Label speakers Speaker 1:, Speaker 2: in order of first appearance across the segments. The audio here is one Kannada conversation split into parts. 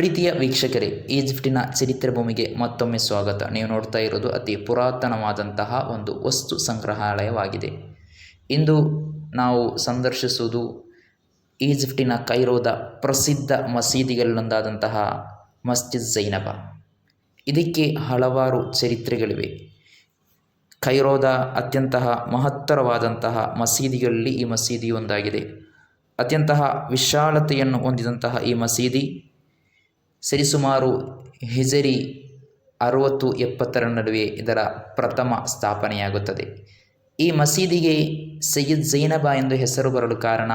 Speaker 1: ಪ್ರೀತಿಯ ವೀಕ್ಷಕರೇ, ಈಜಿಪ್ಟಿನ ಚರಿತ್ರೆ ಭೂಮಿಗೆ ಮತ್ತೊಮ್ಮೆ ಸ್ವಾಗತ. ನೀವು ನೋಡ್ತಾ ಇರೋದು ಅತಿ ಪುರಾತನವಾದಂತಹ ಒಂದು ವಸ್ತು ಸಂಗ್ರಹಾಲಯವಾಗಿದೆ. ಇಂದು ನಾವು ಸಂದರ್ಶಿಸುವುದು ಈಜಿಪ್ಟಿನ ಕೈರೋದ ಪ್ರಸಿದ್ಧ ಮಸೀದಿಗಳಲ್ಲೊಂದಾದಂತಹ ಮಸ್ಜಿದ್ ಜೈನಬ ಇದಕ್ಕೆ ಹಲವಾರು ಚರಿತ್ರೆಗಳಿವೆ. ಕೈರೋದ ಅತ್ಯಂತ ಮಹತ್ತರವಾದಂತಹ ಮಸೀದಿಗಳಲ್ಲಿ ಈ ಮಸೀದಿ ಒಂದಾಗಿದೆ ಅತ್ಯಂತಹ ವಿಶಾಲತೆಯನ್ನು ಹೊಂದಿದಂತಹ ಈ ಮಸೀದಿ ಸರಿಸುಮಾರು ಹಿಜರಿ ಅರುವತ್ತು ಎಪ್ಪತ್ತರ ನಡುವೆ ಇದರ ಪ್ರಥಮ ಸ್ಥಾಪನೆಯಾಗುತ್ತದೆ. ಈ ಮಸೀದಿಗೆ ಸಯ್ಯದ್ ಜೈನಬ ಎಂದು ಹೆಸರು ಬರಲು ಕಾರಣ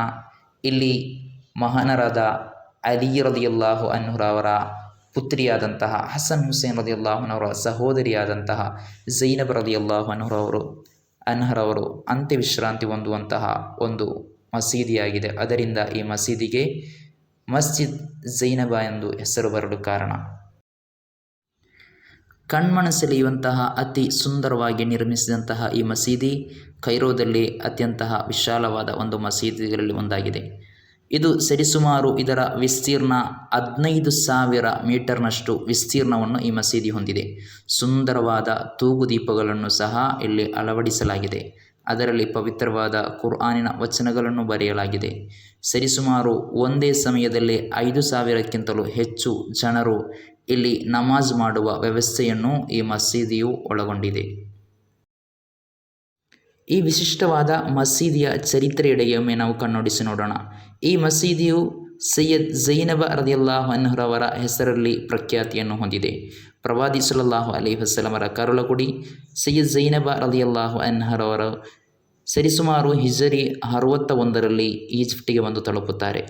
Speaker 1: ಇಲ್ಲಿ ಮಹಾನರಾದ ಅಲಿ ರದಿಯಲ್ಲಾಹು ಅನ್ಹುರವರ ಪುತ್ರಿಯಾದಂತಹ ಹಸನ್ ಹುಸೇನ್ ರದಿಯಲ್ಲಾಹುನವರ ಸಹೋದರಿಯಾದಂತಹ ಜೈನಬ್ ರದಿಯಲ್ಲಾಹು ಅನ್ಹುರವರು ಅನ್ಹರವರು ಅಂತ್ಯವಿಶ್ರಾಂತಿ ಹೊಂದುವಂತಹ ಒಂದು ಮಸೀದಿಯಾಗಿದೆ. ಅದರಿಂದ ಈ ಮಸೀದಿಗೆ ಮಸ್ಜಿದ್ ಜೈನಬ ಎಂದು ಹೆಸರು ಬರಲು ಕಾರಣ. ಕಣ್ಮನ ಸೆಳೆಯುವಂತಹ ಅತಿ ಸುಂದರವಾಗಿ ನಿರ್ಮಿಸಿದಂತಹ ಈ ಮಸೀದಿ ಕೈರೋದಲ್ಲಿ ಅತ್ಯಂತ ವಿಶಾಲವಾದ ಒಂದು ಮಸೀದಿಗಳಲ್ಲಿ ಒಂದಾಗಿದೆ. ಇದು ಸರಿಸುಮಾರು ಇದರ ವಿಸ್ತೀರ್ಣ ಹದಿನೈದು ಸಾವಿರ ಮೀಟರ್ನಷ್ಟು ವಿಸ್ತೀರ್ಣವನ್ನು ಈ ಮಸೀದಿ ಹೊಂದಿದೆ. ಸುಂದರವಾದ ತೂಗುದೀಪಗಳನ್ನು ಸಹ ಇಲ್ಲಿ ಅಳವಡಿಸಲಾಗಿದೆ. ಅದರಲ್ಲಿ ಪವಿತ್ರವಾದ ಕುರ್ಆನಿನ ವಚನಗಳನ್ನು ಬರೆಯಲಾಗಿದೆ. ಸರಿಸುಮಾರು ಒಂದೇ ಸಮಯದಲ್ಲಿ ಐದು ಸಾವಿರಕ್ಕಿಂತಲೂ ಹೆಚ್ಚು ಜನರು ಇಲ್ಲಿ ನಮಾಜ್ ಮಾಡುವ ವ್ಯವಸ್ಥೆಯನ್ನು ಈ ಮಸೀದಿಯು ಒಳಗೊಂಡಿದೆ. ಈ ವಿಶಿಷ್ಟವಾದ ಮಸೀದಿಯ ಚರಿತ್ರೆಯೆಡೆಯೊಮ್ಮೆ ನಾವು ಕಣ್ಣೋಡಿಸಿ ನೋಡೋಣ. ಈ ಮಸೀದಿಯು ಸೈಯದ್ ಜೈನಬ ರದಿಯಲ್ಲಾ ಮನ್ಹರವರ ಹೆಸರಲ್ಲಿ ಪ್ರಖ್ಯಾತಿಯನ್ನು ಹೊಂದಿದೆ. ಪ್ರವಾದಿ ಸಲಲ್ಲಾಹು ಅಲಿ ವಸಲಮರ ಕರುಳಗುಡಿ ಸೈಯದ್ ಜೈನಬ ಅಲಿಯಲ್ಲಾಹು ಅನ್ಹರವರ ಸರಿಸುಮಾರು ಹಿಜರಿ ಅರವತ್ತ ಒಂದರಲ್ಲಿ ಈಜಿಪ್ಟಿಗೆ ಬಂದು ತಲುಪುತ್ತಾರೆ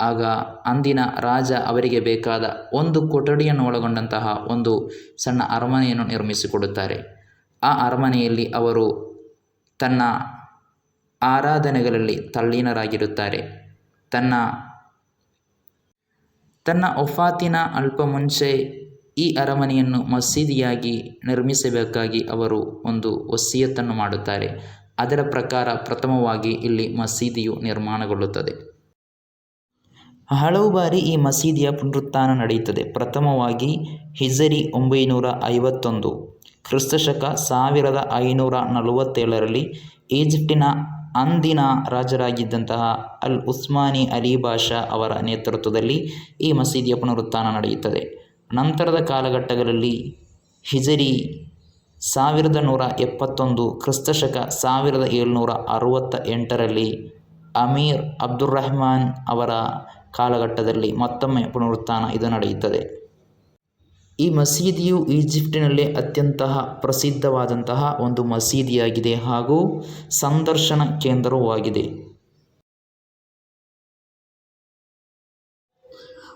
Speaker 1: ಆಗ ಅಂದಿನ ರಾಜ ಅವರಿಗೆ ಬೇಕಾದ ಒಂದು ಕೊಠಡಿಯನ್ನು ಒಳಗೊಂಡಂತಹ ಒಂದು ಸಣ್ಣ ಅರಮನೆಯನ್ನು ನಿರ್ಮಿಸಿಕೊಡುತ್ತಾರೆ ಆ ಅರಮನೆಯಲ್ಲಿ ಅವರು ತನ್ನ ಆರಾಧನೆಗಳಲ್ಲಿ ತಲ್ಲೀನರಾಗಿರುತ್ತಾರೆ ತನ್ನ ತನ್ನ ಒಫಾತಿನ ಅಲ್ಪ ಮುಂಚೆ ಈ ಅರಮನೆಯನ್ನು ಮಸೀದಿಯಾಗಿ ನಿರ್ಮಿಸಬೇಕಾಗಿ ಅವರು ಒಂದು ವಸಿಯತ್ತನ್ನು ಮಾಡುತ್ತಾರೆ. ಅದರ ಪ್ರಕಾರ ಪ್ರಥಮವಾಗಿ ಇಲ್ಲಿ ಮಸೀದಿಯು ನಿರ್ಮಾಣಗೊಳ್ಳುತ್ತದೆ. ಹಲವು ಬಾರಿ ಈ ಮಸೀದಿಯ ಪುನರುತ್ಥಾನ ನಡೆಯುತ್ತದೆ. ಪ್ರಥಮವಾಗಿ ಹಿಜರಿ ಒಂಬೈನೂರ ಐವತ್ತೊಂದು, ಕ್ರಿಸ್ತಶಕ ಸಾವಿರದ ಐನೂರ ನಲವತ್ತೇಳರಲ್ಲಿ ಈಜಿಪ್ಟಿನ ಅಂದಿನ ರಾಜರಾಗಿದ್ದಂತಹ ಅಲ್ ಉಸ್ಮಾನಿ ಅಲಿ ಬಾಷಾ ಅವರ ನೇತೃತ್ವದಲ್ಲಿ ಈ ಮಸೀದಿಯ ಪುನರುತ್ಥಾನ ನಡೆಯುತ್ತದೆ. ನಂತರದ ಕಾಲಘಟ್ಟಗಳಲ್ಲಿ ಹಿಜರಿ ಸಾವಿರದ ನೂರ ಎಪ್ಪತ್ತೊಂದು ಕ್ರಿಸ್ತಶಕ ಸಾವಿರದ ಏಳ್ನೂರ ಅರುವತ್ತ ಎಂಟರಲ್ಲಿ ಅಮೀರ್ ಅಬ್ದುರ್ರಹ್ಮಾನ್ ಅವರ ಕಾಲಘಟ್ಟದಲ್ಲಿ ಮತ್ತೊಮ್ಮೆ ಪುನರುತ್ಥಾನ ಇದು ನಡೆಯುತ್ತದೆ. ಈ ಮಸೀದಿಯು ಈಜಿಪ್ಟಿನಲ್ಲೇ ಅತ್ಯಂತ ಪ್ರಸಿದ್ಧವಾದಂತಹ ಒಂದು ಮಸೀದಿಯಾಗಿದೆ ಹಾಗೂ ಸಂದರ್ಶನ ಕೇಂದ್ರವೂ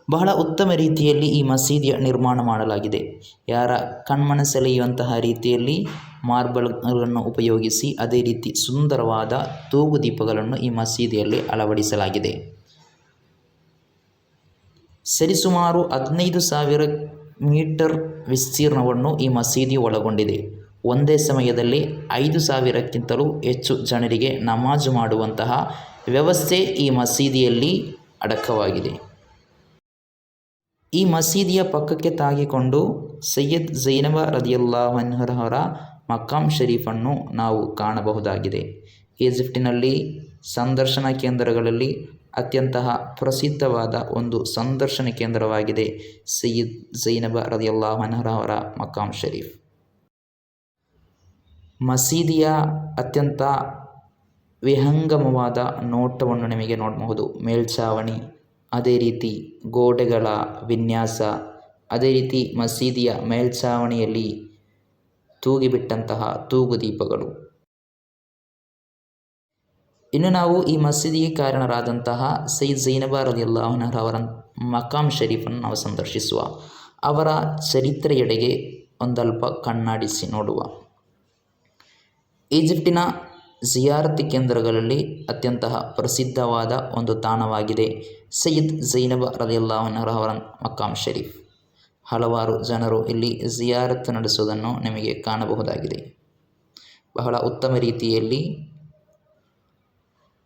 Speaker 1: ಬಹಳ ಉತ್ತಮ ರೀತಿಯಲ್ಲಿ ಈ ಮಸೀದಿಯ ನಿರ್ಮಾಣ ಮಾಡಲಾಗಿದೆ. ಯಾರ ಕಣ್ಮನ ಸೆಳೆಯುವಂತಹ ರೀತಿಯಲ್ಲಿ ಮಾರ್ಬಲ್ಗಳನ್ನು ಉಪಯೋಗಿಸಿ ಅದೇ ರೀತಿ ಸುಂದರವಾದ ತೂಗುದೀಪಗಳನ್ನು ಈ ಮಸೀದಿಯಲ್ಲಿ ಅಳವಡಿಸಲಾಗಿದೆ. ಸರಿಸುಮಾರು ಹದಿನೈದು ಸಾವಿರ ಮೀಟರ್ ವಿಸ್ತೀರ್ಣವನ್ನು ಈ ಮಸೀದಿ ಒಳಗೊಂಡಿದೆ. ಒಂದೇ ಸಮಯದಲ್ಲಿ ಐದು ಸಾವಿರಕ್ಕಿಂತಲೂ ಹೆಚ್ಚು ಜನರಿಗೆ ನಮಾಜು ಮಾಡುವಂತಹ ವ್ಯವಸ್ಥೆ ಈ ಮಸೀದಿಯಲ್ಲಿ ಅಡಕವಾಗಿದೆ. ಈ ಮಸೀದಿಯ ಪಕ್ಕಕ್ಕೆ ತಾಗಿಕೊಂಡು ಸೈಯದ್ ಜೈನಬ ರದಿಯಲ್ಲಾಹನ್ಹರವರ ಮಕ್ಕಾಂ ಶರೀಫನ್ನು ನಾವು ಕಾಣಬಹುದಾಗಿದೆ. ಈಜಿಪ್ಟಿನಲ್ಲಿ ಸಂದರ್ಶನ ಕೇಂದ್ರಗಳಲ್ಲಿ ಅತ್ಯಂತ ಪ್ರಸಿದ್ಧವಾದ ಒಂದು ಸಂದರ್ಶನ ಕೇಂದ್ರವಾಗಿದೆ ಸೈಯದ್ ಜೈನಬ ರದಿಯಲ್ಲಾಹನ್ಹರವರ ಮಕ್ಕಾಂ ಶರೀಫ್. ಮಸೀದಿಯ ಅತ್ಯಂತ ವಿಹಂಗಮವಾದ ನೋಟವನ್ನು ನಿಮಗೆ ನೋಡಬಹುದು. ಮೇಲ್ಛಾವಣಿ ಅದೇ ರೀತಿ ಗೋಡೆಗಳ ವಿನ್ಯಾಸ, ಅದೇ ರೀತಿ ಮಸೀದಿಯ ಮೇಲ್ಛಾವಣಿಯಲ್ಲಿ ತೂಗಿಬಿಟ್ಟಂತಹ ತೂಗು ದೀಪಗಳು. ಇನ್ನು ನಾವು ಈ ಮಸೀದಿಗೆ ಕಾರಣರಾದಂತಹ ಸೈದ್ ಜೈನಬಾ ಅವರ ಮಕಾಮ್ ಶರೀಫನ್ನು ನಾವು ಸಂದರ್ಶಿಸುವ, ಅವರ ಚರಿತ್ರೆಯೆಡೆಗೆ ಒಂದಲ್ಪ ಕಣ್ಣಾಡಿಸಿ ನೋಡುವ. ಈಜಿಪ್ಟಿನ ಜಿಯಾರತಿ ಕೇಂದ್ರಗಳಲ್ಲಿ ಅತ್ಯಂತ ಪ್ರಸಿದ್ಧವಾದ ಒಂದು ತಾಣವಾಗಿದೆ. ಸೈಯದ್ ಜೈನಬ ರದಿಯಲ್ಲಾಹನವರ ಮಕ್ಕಾಂ ಶರೀಫ್. ಹಲವಾರು ಜನರು ಇಲ್ಲಿ ಜಿಯಾರತ್ ನಡೆಸುವುದನ್ನು ನಿಮಗೆ ಕಾಣಬಹುದಾಗಿದೆ. ಬಹಳ ಉತ್ತಮ ರೀತಿಯಲ್ಲಿ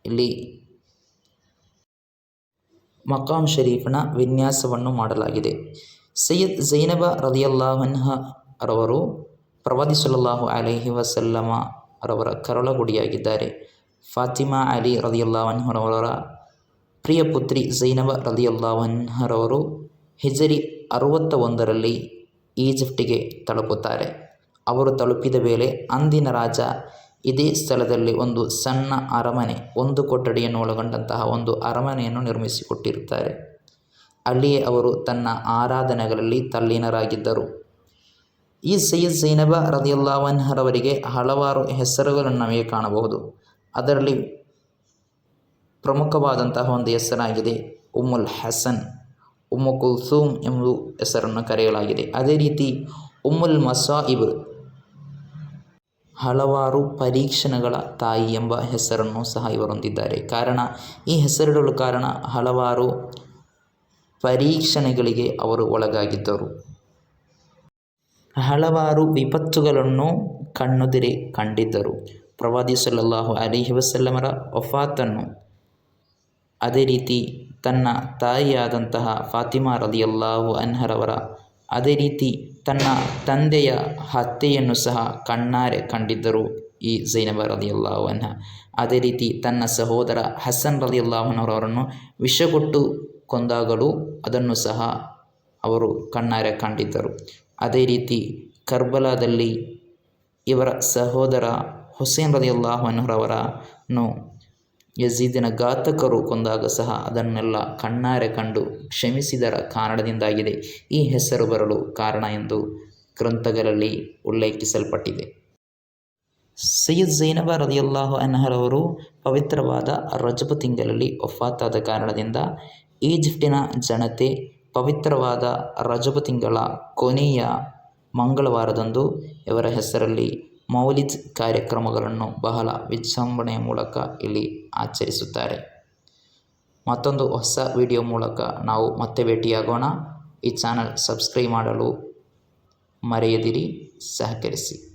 Speaker 1: ಇಲ್ಲಿ ಮಕ್ಕಾಂ ಶರೀಫ್ನ ವಿನ್ಯಾಸವನ್ನು ಮಾಡಲಾಗಿದೆ. ಸೈಯದ್ ಜೈನಬ ರದಿಯಲ್ಲಾಹನ್ಹ ರವರು ಪ್ರವಾದಿ ಸಲ್ಲಲ್ಲಾಹು ಅಲೈಹಿ ವಸಲ್ಲಮ ರವರ ಕರುಳಗುಡಿಯಾಗಿದ್ದಾರೆ. ಫಾತಿಮಾ ಅಲಿ ರದಿಯಲ್ಲಾವನ್ಹರವರ ಪ್ರಿಯ ಪುತ್ರಿ ಝೈನಬ ರದಿಯಲ್ಲಾಹನ್ಹರವರು ಹಿಜರಿ ಅರುವತ್ತ ಒಂದರಲ್ಲಿ ಈಜಿಪ್ಟಿಗೆ ತಲುಪುತ್ತಾರೆ. ಅವರು ತಲುಪಿದ ವೇಳೆ ಅಂದಿನ ರಾಜ ಇದೇ ಸ್ಥಳದಲ್ಲಿ ಒಂದು ಸಣ್ಣ ಅರಮನೆ, ಒಂದು ಕೊಠಡಿಯನ್ನು ಒಳಗೊಂಡಂತಹ ಒಂದು ಅರಮನೆಯನ್ನು ನಿರ್ಮಿಸಿಕೊಟ್ಟಿರುತ್ತಾರೆ. ಅಲ್ಲಿಯೇ ಅವರು ತನ್ನ ಆರಾಧನೆಗಳಲ್ಲಿ ತಲ್ಲೀನರಾಗಿದ್ದರು. ಈ ಸೈಯದ್ ಸೈನಬ ರದಿಯಲ್ಲಾವನ್ಹರವರಿಗೆ ಹಲವಾರು ಹೆಸರುಗಳನ್ನು ನಮಗೆ ಕಾಣಬಹುದು. ಅದರಲ್ಲಿ ಪ್ರಮುಖವಾದಂತಹ ಒಂದು ಹೆಸರಾಗಿದೆ ಉಮ್ಮುಲ್ ಹಸನ್. ಉಮ್ಮು ಕುಲ್ಸೂಮ್ ಎಂಬ ಹೆಸರನ್ನು ಕರೆಯಲಾಗಿದೆ. ಅದೇ ರೀತಿ ಉಮ್ಮುಲ್ ಮಸಾಯಿಬ್ ಹಲವಾರು ಪರೀಕ್ಷಣಗಳ ತಾಯಿ ಎಂಬ ಹೆಸರನ್ನು ಸಹ ಇವರೊಂದಿದ್ದಾರೆ ಕಾರಣ, ಈ ಹೆಸರಿಡಲು ಕಾರಣ ಹಲವಾರು ಪರೀಕ್ಷಣೆಗಳಿಗೆ ಅವರು ಒಳಗಾಗಿದ್ದರು. ಹಲವಾರು ವಿಪತ್ತುಗಳನ್ನು ಕಣ್ಣುದಿರೆ ಕಂಡಿದ್ದರು. ಪ್ರವಾದಿ ಸಲ್ಲಲ್ಲಾಹು ಅಲಿಹಿ ವಸಲ್ಲಮರ ವಫಾತನ್ನು ಅದೇ ರೀತಿ ತನ್ನ ತಾಯಿಯಾದಂತಹ ಫಾತಿಮಾ ರದಿಯಲ್ಲಾಹು ಅನ್ಹರವರ ಅದೇ ರೀತಿ ತನ್ನ ತಂದೆಯ ಹತ್ಯೆಯನ್ನು ಸಹ ಕಣ್ಣಾರೆ ಕಂಡಿದ್ದರು ಈ ಜೈನಬ ರದಿಯಲ್ಲಾಹು ಅನ್ಹ. ಅದೇ ರೀತಿ ತನ್ನ ಸಹೋದರ ಹಸನ್ ರದಿಯಲ್ಲಾಹುನವರನ್ನು ವಿಷಗೊಟ್ಟು ಕೊಂದಾಗಲೂ ಅದನ್ನು ಸಹ ಅವರು ಕಣ್ಣಾರೆ ಕಂಡಿದ್ದರು. ಅದೇ ರೀತಿ ಕರ್ಬಲಾದಲ್ಲಿ ಇವರ ಸಹೋದರ ಹುಸೇನ್ ರದಿಯಲ್ಲಾಹುನವರನ್ನು ಯಜೀದಿನ ಘಾತಕರು ಕೊಂದಾಗ ಸಹ ಅದನ್ನೆಲ್ಲ ಕಣ್ಣಾರೆ ಕಂಡು ಕ್ಷಮಿಸಿದರ ಕಾರಣದಿಂದಾಗಿದೆ. ಈ ಹೆಸರು ಬರಲು ಕಾರಣ ಎಂದು ಗ್ರಂಥಗಳಲ್ಲಿ ಉಲ್ಲೇಖಿಸಲ್ಪಟ್ಟಿದೆ. ಸೈಯದ್ ಜೈನಬ ರದಿಯಲ್ಲಾಹು ಅನ್ಹರವರು ಪವಿತ್ರವಾದ ರಜಬ ತಿಂಗಳಲ್ಲಿ ಒಫಾತಾದ ಕಾರಣದಿಂದ ಈಜಿಪ್ಟಿನ ಜನತೆ ಪವಿತ್ರವಾದ ರಜಬ ತಿಂಗಳ ಕೊನೆಯ ಮಂಗಳವಾರದಂದು ಇವರ ಹೆಸರಲ್ಲಿ ಮೌಲಿದ್ ಕಾರ್ಯಕ್ರಮಗಳನ್ನು ಬಹಳ ವಿಜೃಂಭಣೆಯ ಮೂಲಕ ಇಲ್ಲಿ ಆಚರಿಸುತ್ತಾರೆ. ಮತ್ತೊಂದು ಹೊಸ ವಿಡಿಯೋ ಮೂಲಕ ನಾವು ಮತ್ತೆ ಭೇಟಿಯಾಗೋಣ. ಈ ಚಾನಲ್ ಸಬ್ಸ್ಕ್ರೈಬ್ ಮಾಡಲು ಮರೆಯದಿರಿ, ಸಹಕರಿಸಿ.